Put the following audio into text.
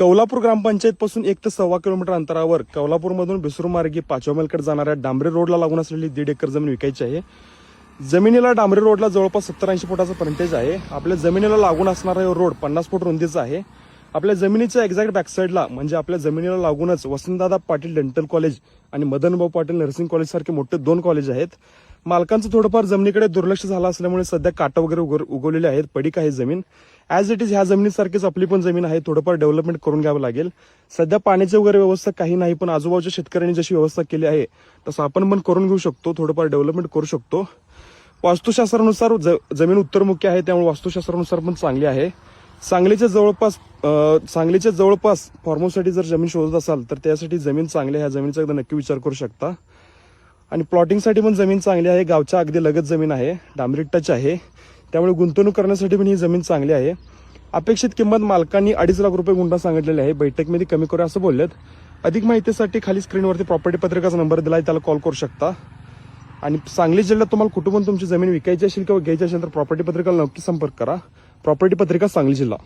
कौलापूर ग्रामपंचायत पासून एक ते सव्वा किलोमीटर अंतरावर कौलापूरमधून बिसरू मार्गी पाचव्या मैलकडे जाणाऱ्या डांबरे रोडला लागून असलेली दीड एकर जमीन विकायची आहे. जमिनीला डांबरे रोडला जवळपास सत्तर ऐंशी फुटाचा पर्सेंटेज आहे. आपल्या जमिनीला लागून असणारा रोड पन्नास फूट रुंदीचा आहे. आपल्या जमिनीच्या एक्झॅक्ट बॅकसाईडला म्हणजे आपल्या जमिनीला लागूनच वसंतदादा पाटील डेंटल कॉलेज आणि मदनभाऊ पाटील नर्सिंग कॉलेज सारखे मोठे दोन कॉलेज आहेत. मालकांचं थोडंफार जमिनीकडे दुर्लक्ष झालं असल्यामुळे सध्या काटा वगैरे उग- उगवलेले आहेत पडीक आहे जमीन. ॲज इट इज ह्या जमिनीसारखीच आपली पण जमीन आहे. थोडंफार डेव्हलपमेंट करून घ्यावं लागेल. सध्या पाण्याची वगैरे व्यवस्था काही नाही पण आजूबाजूच्या शेतकऱ्यांनी जशी व्यवस्था केली आहे तसं आपण पण करून घेऊ शकतो. थोडंफार डेव्हलपमेंट करू शकतो. वास्तुशास्त्रानुसार ज- जमीन उत्तरमुखी आहे त्यामुळे वास्तुशास्त्रानुसार पण चांगली आहे. सांगलीच्या जवळपास सांगलीच्या जवळपास फॉर्मोसाठी जर जमीन शोधत असाल तर त्यासाठी जमीन चांगली आहे. ह्या जमिनीचा एकदा नक्की विचार करू शकता. आणि प्लॉटिंगसाठी पण जमीन चांगली आहे. गावच्या अगदी लगत जमीन आहे. डांबरी टच आहे. त्यामुळे गुंतवणूक करण्यासाठी पण ही जमीन चांगली आहे. अपेक्षित किंमत मालकांनी अडीच लाख रुपये गुंठा सांगितलेली आहे. बैठकीमध्ये कमी करू असं बोललेत. अधिक माहितीसाठी खाली स्क्रीनवरती प्रॉपर्टी पत्रिकाचा नंबर दिला आहे त्याला कॉल करू शकता. आणि सांगली जिल्ह्यात तुम्हाला कुठून तुमची जमीन विकायची असेल किंवा घ्यायची असेल तर प्रॉपर्टी पत्रिकाला नक्की संपर्क करा. प्रॉपर्टी पत्रिका सांगली जिल्हा.